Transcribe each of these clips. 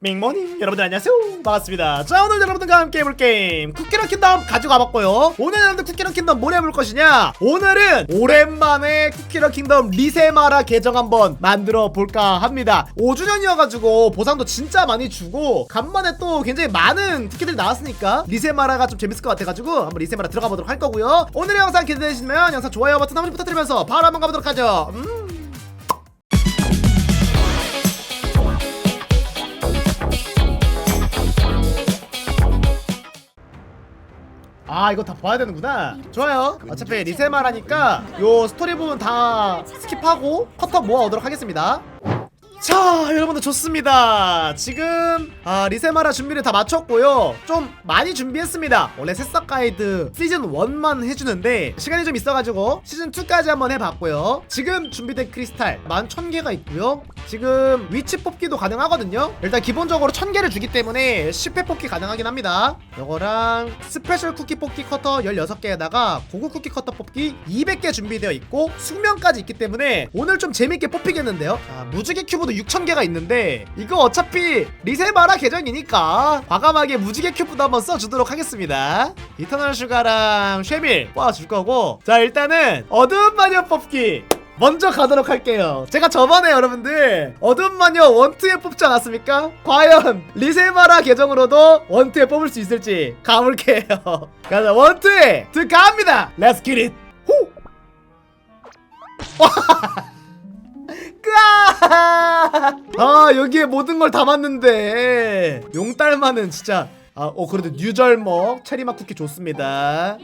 밍모닝. 여러분들 안녕하세요. 반갑습니다. 자 오늘 여러분들과 함께 해볼 게임 쿠키런 킨덤 가지고 와봤고요. 오늘 여러분들 쿠키런 킨덤 뭘 해볼 것이냐? 오늘은 오랜만에 쿠키런 킹덤 리세마라 계정 한번 만들어 볼까 합니다. 5주년이어가지고 보상도 진짜 많이 주고 간만에 또 굉장히 많은 쿠키들이 나왔으니까 리세마라가 좀 재밌을 것 같아가지고 한번 리세마라 들어가 보도록 할 거고요. 오늘의 영상 기대되시면 영상 좋아요 버튼 한번 부탁드리면서 바로 한번 가보도록 하죠. 음. 아 이거 다 봐야 되는구나. 좋아요. 어차피 리세마라니까 요 스토리 부분 다 스킵하고 커터 모아오도록 하겠습니다. 자 여러분들 좋습니다. 지금 아 리세마라 준비를 다 마쳤고요. 좀 많이 준비했습니다. 원래 새싹 가이드 시즌 1만 해주는데 시간이 좀 있어가지고 시즌 2까지 한번 해봤고요. 지금 준비된 크리스탈 11,000개가 있고요 지금 위치 뽑기도 가능하거든요. 일단 기본적으로 1000개를 주기 때문에 10회 뽑기 가능하긴 합니다. 요거랑 스페셜 쿠키 뽑기 커터 16개에다가 고급 쿠키 커터 뽑기 200개 준비되어 있고 숙면까지 있기 때문에 오늘 좀 재밌게 뽑히겠는데요? 자, 무지개 큐브도 6000개가 있는데 이거 어차피 리세마라 계정이니까 과감하게 무지개 큐브도 한번 써주도록 하겠습니다. 이터널 슈가랑 쉐밀 뽑아줄 거고 자 일단은 어두운 마녀 뽑기 먼저 가도록 할게요. 제가 저번에 여러분들 어둠 마녀 원투에 뽑지 않았습니까? 과연 리세마라 계정으로도 원투에 뽑을 수 있을지 가볼게요. 가자 원투에 들어갑니다. Get it. 후. 아 여기에 모든 걸 담았는데 용딸마는 진짜 아어 그래도 뉴절먹 체리맛 쿠키 좋습니다.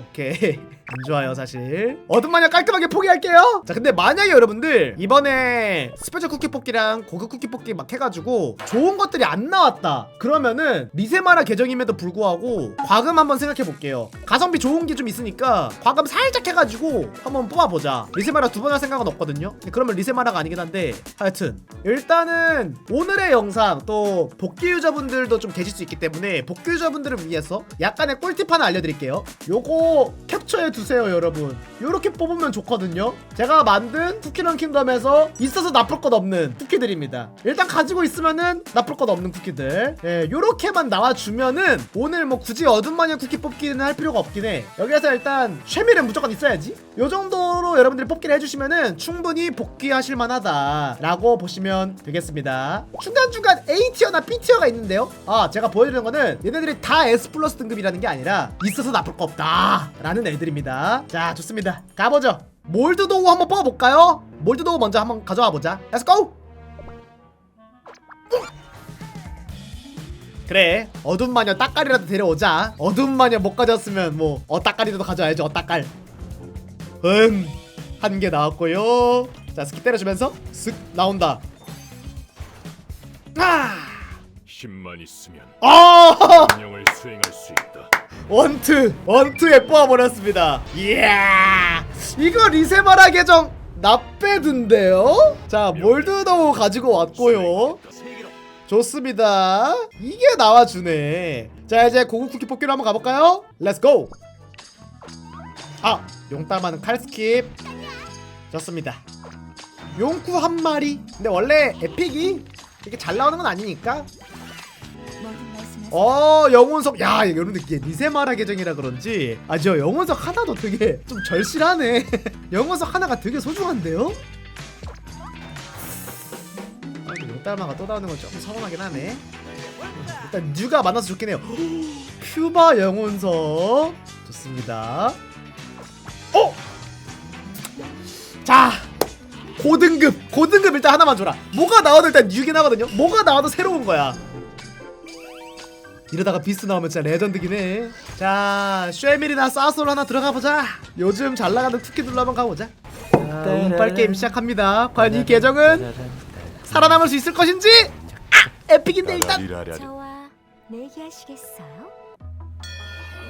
오케이 안 좋아요 사실. 어둠 마냥 깔끔하게 포기할게요. 자 근데 만약에 여러분들 이번에 스페셜 쿠키 뽑기랑 고급 쿠키 뽑기 막 해가지고 좋은 것들이 안 나왔다. 그러면은 리세마라 계정임에도 불구하고 과금 한번 생각해 볼게요. 가성비 좋은 게 좀 있으니까 과금 살짝 해가지고 한번 뽑아보자. 리세마라 두 번 할 생각은 없거든요. 그러면 리세마라가 아니긴 한데 하여튼 일단은 오늘의 영상 또 복귀 유저분들도 좀 계실 수 있기 때문에 복귀 유저분들을 위해서 약간의 꿀팁 하나 알려드릴게요. 요거 캡처해 두 세요 여러분. 요렇게 뽑으면 좋거든요. 제가 만든 쿠키런 킹덤에서 있어서 나쁠 것 없는 쿠키들입니다. 일단 가지고 있으면은 나쁠 것 없는 쿠키들. 예 요렇게만 나와주면은 오늘 뭐 굳이 어둠 마녀 쿠키 뽑기는 할 필요가 없긴 해. 여기에서 일단 쉐밀은 무조건 있어야지 요 정도로 여러분들이 뽑기를 해주시면은 충분히 복귀하실 만하다 라고 보시면 되겠습니다. 중간중간 A티어나 B티어가 있는데요. 아 제가 보여드리는 거는 얘네들이 다 S 플러스 등급이라는 게 아니라 있어서 나쁠 거 없다 라는 애들입니다. 자 좋습니다. 가보죠. 몰드도우 한번 뽑아볼까요? 몰드도우 먼저 한번 가져와 보자. Let's go! 그래 어둠 마녀 따까리라도 데려오자. 어둠 마녀 못 가져왔으면 뭐 어따까리라도 가져와야지 어따깔 음 한 개 나왔고요. 자 스킵 때려주면서 쓱 나온다. 아! 힘만 있으면 아! 명령을 수행할 수 있다. 원투 원투에 뽑아버렸습니다. 이야! 이거 리세마라 계정 나빼든데요? 자 몰드도 가지고 왔고요. 좋습니다. 이게 나와주네. 자 이제 고급 쿠키 뽑기로 한번 가볼까요? 렛츠고 아 용따마는 칼 스킵. 좋습니다. 용쿠 한 마리. 근데 원래 에픽이 이렇게 잘 나오는 건 아니니까. 어 영혼석. 야 여러분들 이게 리세마라 계정이라 그런지. 아저 영혼석 하나도 되게 좀 절실하네. 영혼석 하나가 되게 소중한데요? 아 근데 용달마가 또 나오는 건 조금 서운하긴 하네. 일단 뉴가 많아서 좋긴 해요. 퓨바 영혼석. 좋습니다 고등급 고등급 일단 하나만 줘라 뭐가 나와도 일단 뉴긴 하거든요 뭐가 나와도 새로운 거야 이러다가 비스 나오면 진짜 레전드긴 해. 자, 쉐밀이나 사솔 하나 들어가 보자. 요즘 잘 나가는 투키들로 한번 가보자. 자, 운빨 게임 시작합니다. 과연 이 계정은 살아남을 수 있을 것인지? 아, 에픽인데 일단. 라라리라리. 저와 내기하시겠어요?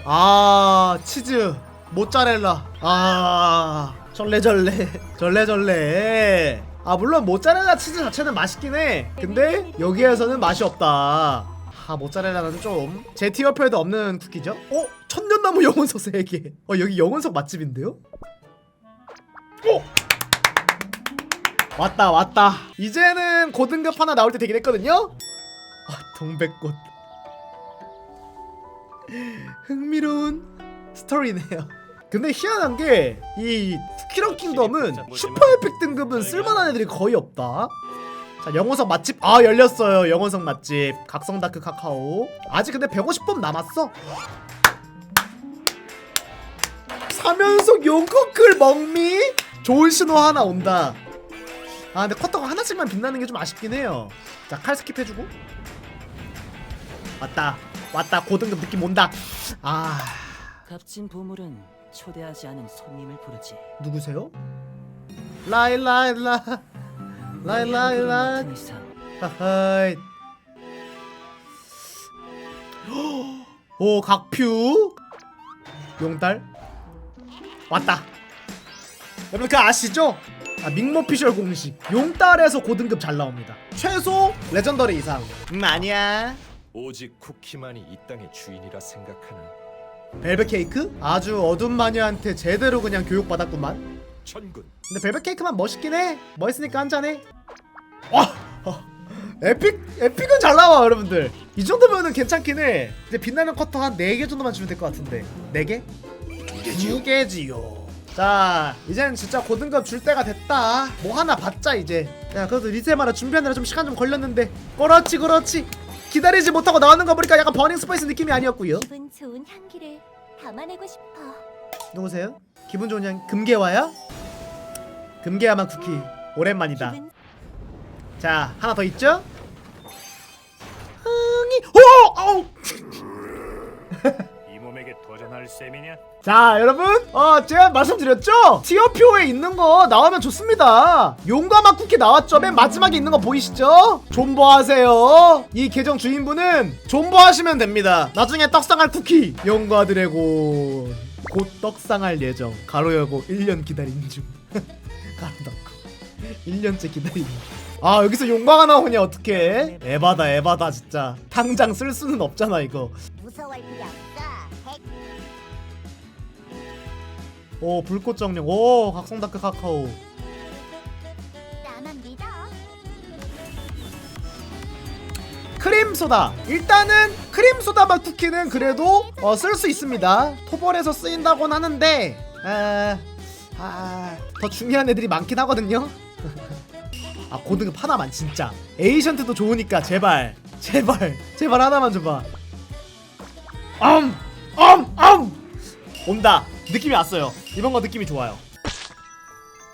아, 치즈, 모짜렐라. 아, 절레절레, 절레절레. 아, 물론 모짜렐라 치즈 자체는 맛있긴 해. 근데 여기에서는 맛이 없다. 아 모짜렐라는 좀 제 티어표에도 없는 쿠키죠? 어? 천년나무 영혼석 3개 어 여기 영혼석 맛집인데요? 어? 왔다 왔다 이제는 고등급 하나 나올 때 되긴 했거든요? 아, 동백꽃. 흥미로운 스토리네요. 근데 희한한 게 이 쿠키런 킹덤은 슈퍼 에픽 등급은 쓸만한 애들이 거의 없다. 자 영호석 맛집. 아 열렸어요. 영호석 맛집. 각성 다크 카카오. 아직 근데 150번 남았어. 3연속 용커클 먹미? 좋은 신호 하나 온다. 아 근데 쿼터가 하나씩만 빛나는 게 좀 아쉽긴 해요. 자 칼 스킵해주고. 왔다. 왔다. 고등급 느낌 온다. 아. 값진 보물은 초대하지 않은 손님을 부르지. 누구세요? 라일라일라. 라일라일라 이상. 하하이. 오 각퓨 용달. 왔다. 여러분 그 아시죠? 아 밍모피셜 공식. 용달에서 고등급 잘 나옵니다. 최소 레전더리 이상. 음 아니야. 오직 쿠키만이 이 땅의 주인이라 생각하나 벨벳 케이크? 아주 어둠 마녀한테 제대로 그냥 교육받았구만. 천군. 근데 벨벳 케이크만 멋있긴 해. 멋있으니까 한잔해. 와 어, 에픽 에픽은 잘 나와 여러분들. 이 정도면은 괜찮긴 해. 이제 빛나는 커터 한 4개 정도만 주면 될 것 같은데. 4개? 2개지요. 자 이젠 진짜 고등급 줄 때가 됐다. 뭐 하나 받자 이제. 야 그래도 리세마라 준비하느라 좀 시간 좀 걸렸는데. 그렇지 그렇지 기다리지 못하고 나오는 거 보니까 약간 버닝 스파이스 느낌이 아니었고요 기분 좋은 향기를 담아내고 싶어. 누구세요? 기분 좋은 향 금괴와요? 금괴야만 쿠키 오랜만이다 기분 자 하나 더 있죠? 흥이 오! 아우! 이 몸에게 도전할 셈이냐? 자 여러분 어 제가 말씀드렸죠? 티어표에 있는 거 나오면 좋습니다. 용감한 쿠키 나왔죠? 맨 마지막에 있는 거 보이시죠? 존버하세요. 이 계정 주인분은 존버하시면 됩니다. 나중에 떡상할 쿠키 용과 드래곤 곧 떡상할 예정. 가로 열고 1년 기다린 중. 가로 닫고 1년째 기다린 중아 여기서 용과가 나오냐 어떡해? 에바다 에바다 진짜. 당장 쓸 수는 없잖아 이거. 무서워 오 불꽃 정령. 오 각성다크 카카오. 나만 믿어. 크림 소다. 일단은 크림 소다 맛 쿠키는 그래도 어, 쓸수 있습니다. 토벌에서 쓰인다곤 하는데 아, 아, 더 중요한 애들이 많긴 하거든요. 아 고등급 하나만 진짜. 에이션트도 좋으니까 제발 제발 제발 하나만 줘봐. 암암암 온다. 느낌이 왔어요. 이번 거 느낌이 좋아요.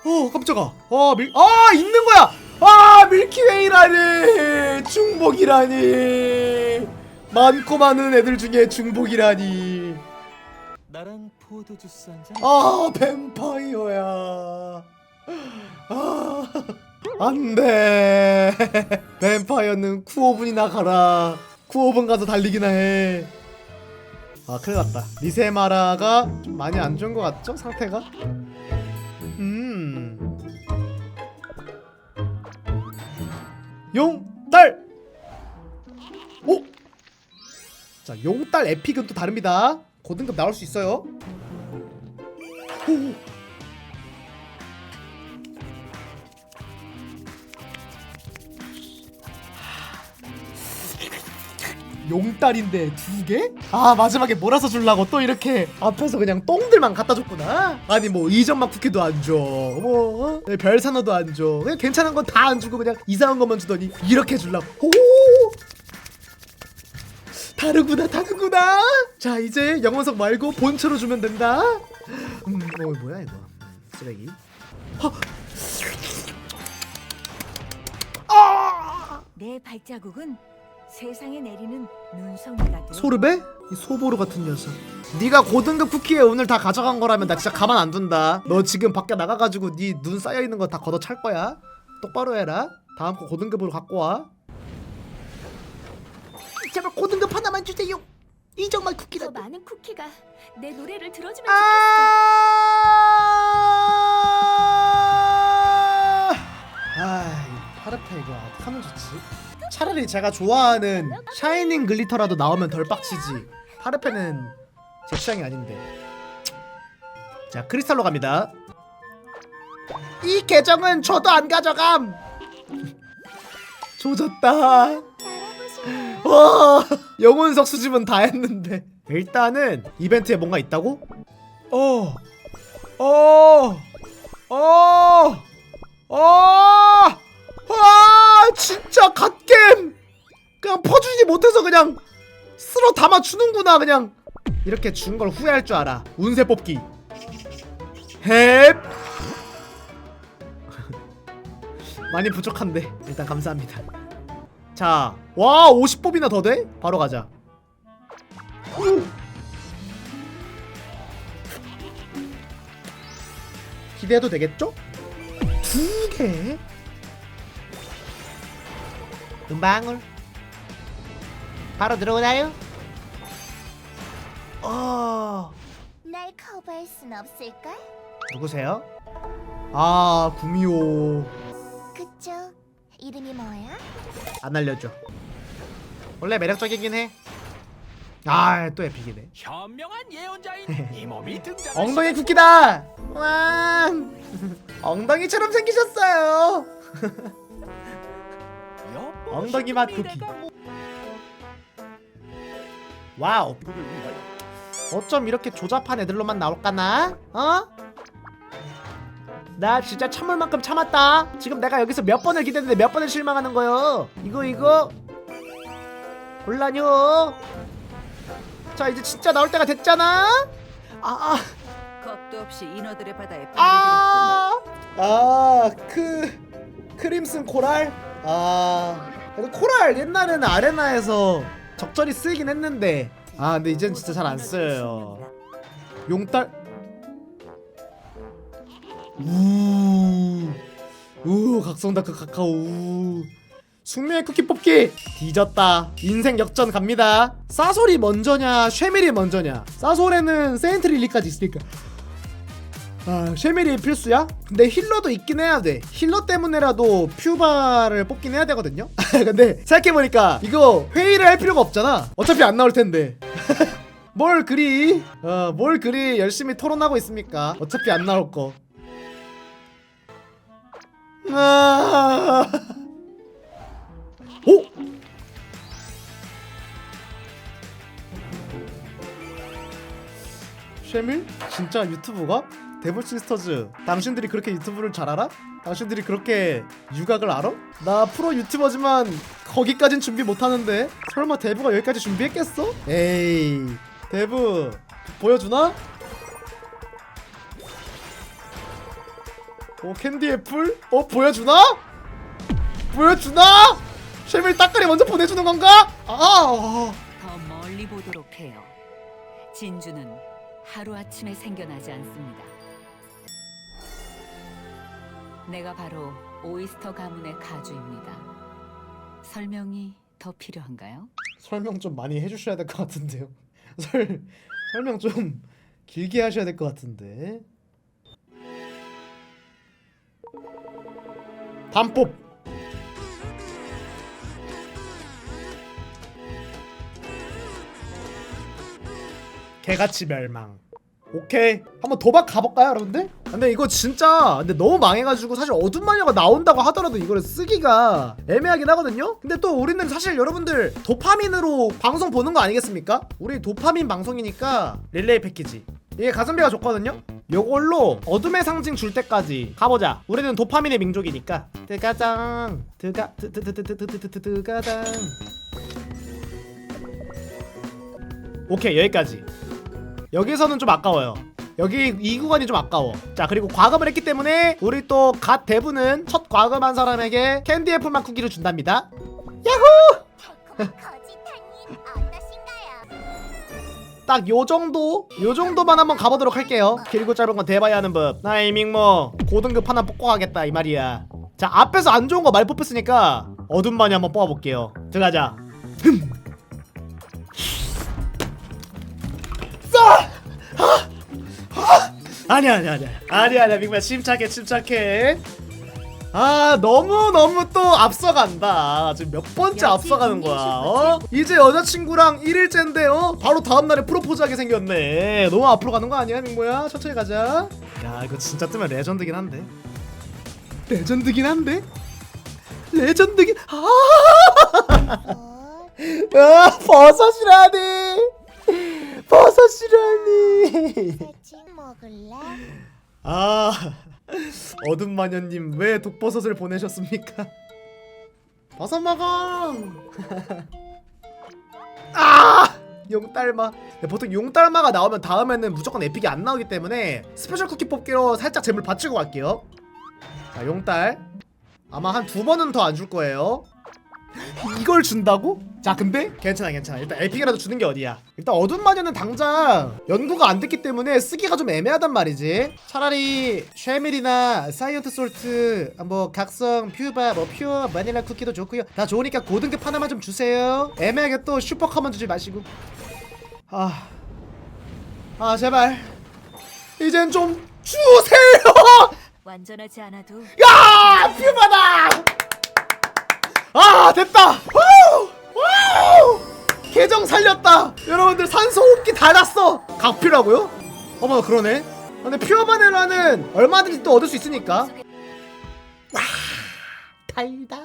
어 깜짝아. 아 밀 아 있는 거야! 아 밀키웨이라니! 중복이라니! 많고 많은 애들 중에 중복이라니! 나랑 포도 주스 한 잔. 아 뱀파이어야. 아 안돼. 뱀파이어는 쿠오분이나 가라. 쿠오분 가서 달리기나 해 아 큰일 났다. 리세마라가 좀 많이 안 좋은 것 같죠? 상태가? 음. 용딸 오! 자 용딸 에픽은 또 다릅니다. 고등급 나올 수 있어요. 오! 용딸인데 두 개? 아 마지막에 몰아서 주려고 또 이렇게 앞에서 그냥 똥들만 갖다 줬구나. 아니 뭐 이전막 쿠키도 안줘뭐 어? 별산호도 안줘. 그냥 괜찮은 건 다 안 주고 그냥 이상한 것만 주더니 이렇게 주려고. 오 다르구나 다르구나. 자 이제 영원석 말고 본체로 주면 된다. 음 어, 뭐야 이거? 음, 쓰레기. 내 발자국은 세상에 내리는 눈송이가 돼. 소르베? 이 소보루 같은 녀석. 네가 고등급 쿠키에 오늘 다 가져간 거라면 나 진짜 가만 안 둔다. 너 지금 밖에 나가가지고 네 눈 쌓여 있는 거 다 걷어 찰 거야? 똑바로 해라. 다음 거 고등급으로 갖고 와. 제발 고등급 하나만 주세요. 이 정말 더 쿠키라 많은 쿠키가 내 노래를 들어주면 아! 아, 이 파르페 이거 어떡하면 좋지? 차라리 제가 좋아하는 샤이닝 글리터라도 나오면 덜 빡치지. 파르페는 제 취향이 아닌데. 자, 크리스탈로 갑니다. 이 계정은 저도 안 가져감. 조졌다. 와 영혼석 수집은 다 했는데 일단은 이벤트에 뭔가 있다고? 어, 어, 어, 어, 와 진짜 갓겜 그냥 퍼주지 못해서 그냥 쓸어 담아 주는구나 그냥 이렇게 준 걸 후회할 줄 알아 운세 뽑기 헵 많이 부족한데 일단 감사합니다 자, 와 50뽑이나 더 돼? 바로 가자. 기대해도 되겠죠? 두 개. 금방울. 바로 들어오나요? 어, 날 커버할 순 없을걸? 누구세요? 아, 구미호. 그쪽 이름이 뭐야? 안 알려줘. 원래 매력적이긴 해. 아, 또 에픽이네. 현명한 예언자인 이 몸이 등장. 엉덩이 쿠키다. 왕. 엉덩이처럼 생기셨어요. 엉덩이 맛 쿠키. 와우. 어쩜 이렇게 조잡한 애들로만 나올까나? 어? 나 진짜 참을 만큼 참았다. 지금 내가 여기서 몇 번을 기대했는데 몇 번을 실망하는 거요. 이거 이거 곤란요. 자 이제 진짜 나올 때가 됐잖아. 아. 겁도 없이 인어들의 바다에 아, 아, 그 크림슨 코랄. 아, 그래도 코랄 옛날에는 아레나에서 적절히 쓰이긴 했는데, 아, 근데 이젠 진짜 잘 안 써요. 용딸. 우, 우, 각성다크 카카오. 우. 숙명의 쿠키 뽑기 뒤졌다 인생 역전 갑니다 싸솔이 먼저냐 쉐밀이 먼저냐 싸솔에는 세인트 릴리까지 있으니까 아, 쉐밀이 필수야? 근데 힐러도 있긴 해야 돼. 힐러 때문에라도 퓨바를 뽑긴 해야 되거든요. 근데 생각해보니까 이거 회의를 할 필요가 없잖아. 어차피 안 나올 텐데. 뭘 그리, 어, 뭘 그리 열심히 토론하고 있습니까? 어차피 안 나올 거. 아... 오? 쉐밀? 진짜 유튜브가? 데블 시스터즈 당신들이 그렇게 유튜브를 잘 알아? 당신들이 그렇게 유각을 알아? 나 프로 유튜버지만 거기까진 준비 못하는데 설마 데브가 여기까지 준비했겠어? 에이 데브 보여주나? 오 캔디 애플? 어 보여주나? 보여주나? 쉐밀 따까리 먼저 보내주는 건가? 아 더 멀리 보도록 해요. 진주는 하루아침에 생겨나지 않습니다. 내가 바로 오이스터 가문의 가주입니다. 설명이 더 필요한가요? 설명 좀 많이 해주셔야 될 것 같은데요. 설 설명 좀 길게 하셔야 될 것 같은데. 단법. 개같이 멸망. 오케이. 한번 도박 가볼까요 여러분들? 근데 이거 진짜 근데 너무 망해가지고 사실 어둠 마녀가 나온다고 하더라도 이거를 쓰기가 애매하긴 하거든요? 근데 또 우리는 사실 여러분들 도파민으로 방송 보는 거 아니겠습니까? 우리 도파민 방송이니까 릴레이 패키지. 이게 가성비가 좋거든요? 요걸로 어둠의 상징 줄 때까지 가보자. 우리는 도파민의 민족이니까. 드가장. 드가 드드드드드드드드가장. 오케이 여기까지 여기서는 좀 아까워요. 여기 이 구간이 좀 아까워. 자 그리고 과금을 했기 때문에 우리 또 갓 대부는 첫 과금한 사람에게 캔디 애플만 쿠키를 준답니다. 어떠신가요? 딱요 정도 요 정도만 한번 가보도록 할게요. 길고 짧은 건 대봐야 하는 법. 나이 밍모 고등급 하나 뽑고 가겠다 이 말이야. 자 앞에서 안 좋은 거 많이 뽑혔으니까 어둠 마녀 한번 뽑아볼게요. 들어가자. 흠. 아! 아니야 아니야 아니야 아니야 아니야 밍마 침착해 침착해. 아 너무 너무 또 앞서간다. 지금 몇 번째 앞서가는 거야. 어? 이제 여자친구랑 1일째인데 어? 바로 다음날에 프로포즈하게 생겼네. 너무 앞으로 가는 거 아니야 민모야? 천천히 가자. 야 이거 진짜 뜨면 레전드긴 한데. 레전드긴 한데. 레전드긴 아. 어, 아 버섯이라니 버섯이라니 새치 먹을래? 아 어둠 마녀님 왜 독버섯을 보내셨습니까? 버섯 먹어. 아 용딸마. 네, 보통 용딸마가 나오면 다음에는 무조건 에픽이 안 나오기 때문에 스페셜 쿠키 뽑기로 살짝 재물 받치고 갈게요. 자 용딸 아마 한 두 번은 더 안 줄 거예요. 이걸 준다고? 자 근데 괜찮아 괜찮아. 일단 에픽이라도 주는 게 어디야? 일단 어둠 마녀는 당장 연구가 안 됐기 때문에 쓰기가 좀 애매하단 말이지. 차라리 쉐밀이나 사이언트 솔트 뭐 각성 퓨바 뭐 퓨어 바닐라 쿠키도 좋고요. 다 좋으니까 고등급 하나만 좀 주세요. 애매하게 또 슈퍼커먼 주지 마시고. 아, 아 제발. 이젠 좀 주세요! 완전하지 않아도 야 퓨바다 아 됐다! 와우! 와우! 계정 살렸다! 여러분들 산소 호흡기 달았어! 각피라고요? 어머 그러네. 근데 퓨어바네라는 얼마든지 또 얻을 수 있으니까. 와 달다.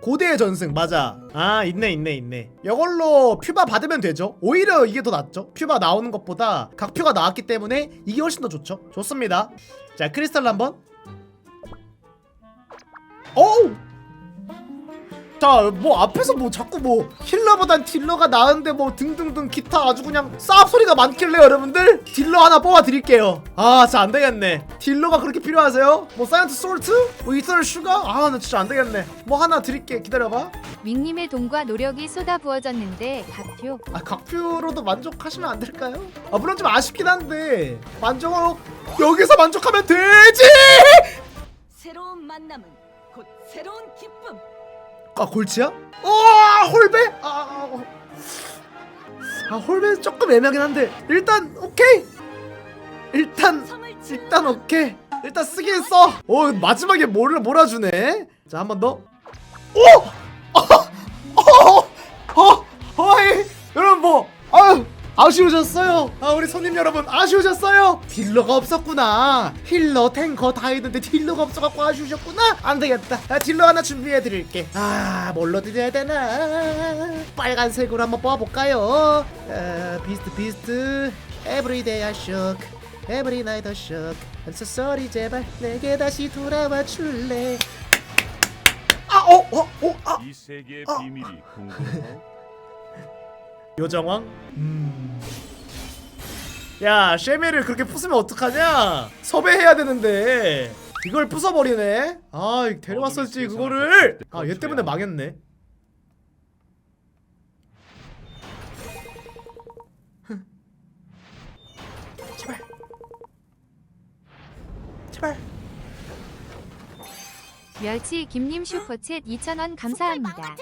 고대의 전승 맞아. 아 있네 있네 있네. 이걸로 퓨바 받으면 되죠. 오히려 이게 더 낫죠. 퓨바 나오는 것보다 각퓨가 나왔기 때문에 이게 훨씬 더 좋죠. 좋습니다. 자 크리스탈 한번. 어우 자, 뭐 앞에서 뭐 자꾸 뭐 힐러보단 딜러가 나은데 뭐 등등등 기타 아주 그냥 쌉 소리가 많길래 여러분들 딜러 하나 뽑아 드릴게요. 아, 진짜 안 되겠네. 딜러가 그렇게 필요하세요? 뭐 사이언트 솔트? 뭐 이터널 슈가? 아, 나 진짜 안 되겠네. 뭐 하나 드릴게. 기다려봐. 윙님의 돈과 노력이 쏟아부어졌는데 각표 아, 각표로도 만족하시면 안 될까요? 아, 물론 좀 아쉽긴 한데 만족을 여기서 만족하면 되지. 새로운 만남은 곧 새로운 기쁨. 아 골치야? 와 홀배? 아, 아, 어. 아 홀배 조금 애매하긴 한데 일단 오케이 일단 일단 오케이 일단 쓰긴 써. 오 마지막에 뭐를 몰아주네. 자 한 번 더. 오! 어! 어! 어! 어이 여러분 뭐 아쉬우셨어요. 아 우리 손님 여러분 아쉬우셨어요. 딜러가 없었구나. 힐러 탱커 다 있는데 딜러가 없어갖고 아쉬우셨구나. 안 되겠다. 아, 딜러 하나 준비해 드릴게. 아 뭘로 드려야 되나? 빨간색으로 한번 뽑아볼까요? 아, 비스트 비스트. Shock. Every night I shock. I'm so sorry 제발 내게 다시 돌아와 줄래? 아, 어, 어, 어, 아. 이 세계의 어. 비밀이 궁금해. 요정왕? 음. 야, 쉐미를 그렇게 부수면 어떡하냐? 섭외해야 되는데. 이걸 부숴버리네. 아, 이거 데려왔었지 그거를. 아, 얘 때문에 망했네. 제발. 제발. 멸치 김님 슈퍼챗 2,000원 감사합니다.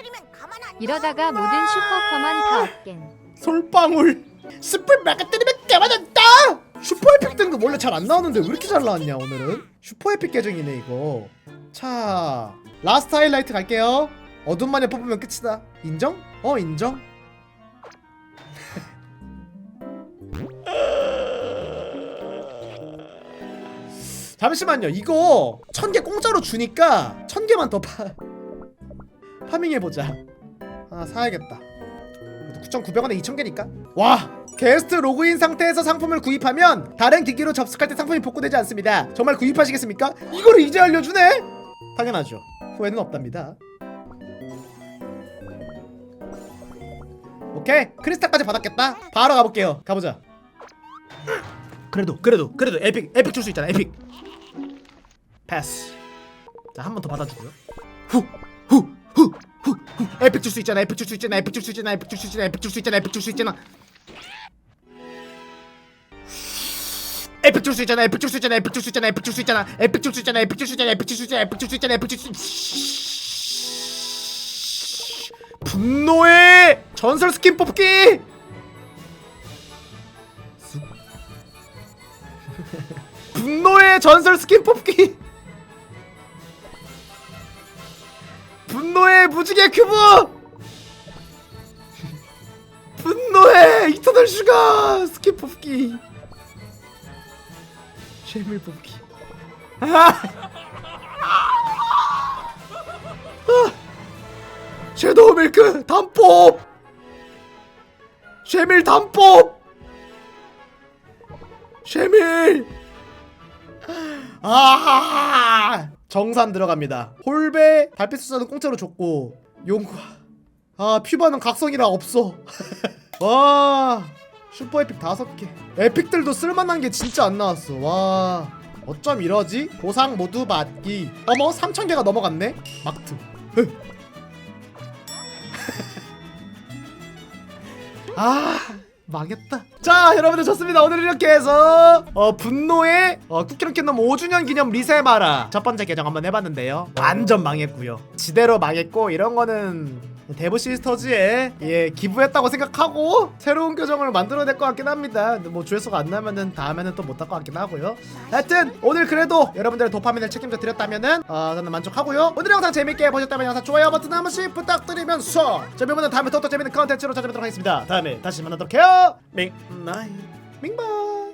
이러다가 모든 슈퍼커먼 다 없겐. 솔방울. 스플 막아때리면 대만한다. 슈퍼 에픽 등급 원래 잘 안 나오는데 왜 이렇게 잘 나왔냐 오늘은? 슈퍼 에픽 계정이네 이거. 자, 라스트 하이라이트 갈게요. 어둠 마녀 뽑으면 끝이다. 인정? 어 인정. 잠시만요. 이거 천 개 공짜로 주니까 천 개만 더 파. 파밍해 보자. 하나 사야겠다. 9,900원에 2,000개니까. 와! 게스트 로그인 상태에서 상품을 구입하면 다른 기기로 접속할 때 상품이 복구되지 않습니다. 정말 구입하시겠습니까? 이거를 이제 알려주네? 당연하죠. 후회는 없답니다. 오케이 크리스탈까지 받았겠다. 바로 가볼게요. 가보자. 그래도 그래도 그래도 에픽 에픽 줄 수 있잖아. 에픽. 패스. 자 한 번 더 받아주고요. 후 후 후 후 후 에픽 줄 수 있잖아. 에픽 줄 수 있잖아. 에픽 줄 수 있잖아. 에픽 줄 수 있잖아. 에픽 줄 수 있잖아. 에픽 줄 수 있잖아. 에픽 줄 수 있잖아. 에픽 줄 수 있잖아. 에픽 줄 수 있잖아. 에픽 줄 수 있잖아. 에픽 줄 수 있잖아. 에픽 줄 수 있잖아. 에픽 줄 수 있잖아. 에픽 줄 수 있잖아. 에픽 줄 수 분노의 전설 스킨 뽑기. 쑥. 분노의 전설 스킨 뽑기. 분노의 무지개 큐브. 분노의 이터널 슈가 스킨 뽑기. 쉐밀 뽑기. 아! 아! 섀도우 밀크 단법 쉐밀 단법 쉐밀 아 정산 들어갑니다. 홀베 달빛 숫자는 공짜로 줬고 용과. 아 퓨바는 각성이라 없어. 와 슈퍼 에픽 다섯 개. 에픽들도 쓸만한 게 진짜 안 나왔어. 와 어쩜 이러지? 보상 모두 받기. 어머 3,000개가 넘어갔네? 막트. 아 망했다. 자 여러분들 좋습니다. 오늘 이렇게 해서 어 분노의 어, 쿠키런 캔덤 5주년 기념 리세마라. 첫 번째 계정 한번 해봤는데요. 완전 망했고요. 지대로 망했고 이런 거는 데브 시스터즈에 예 기부했다고 생각하고 새로운 계정을 만들어낼 것 같긴 합니다. 근데 뭐 조회수가 안 나면은 다음에는 또 못할 것 같긴 하고요. 하여튼 오늘 그래도 여러분들의 도파민을 책임져 드렸다면은 어, 저는 만족하고요. 오늘 영상 재밌게 보셨다면 영상 좋아요 버튼 한 번씩 부탁드리면서 저희는 다음에 더더 재밌는 컨텐츠로 찾아뵙도록 하겠습니다. 다음에 다시 만나도록 해요. 밍나이 밍바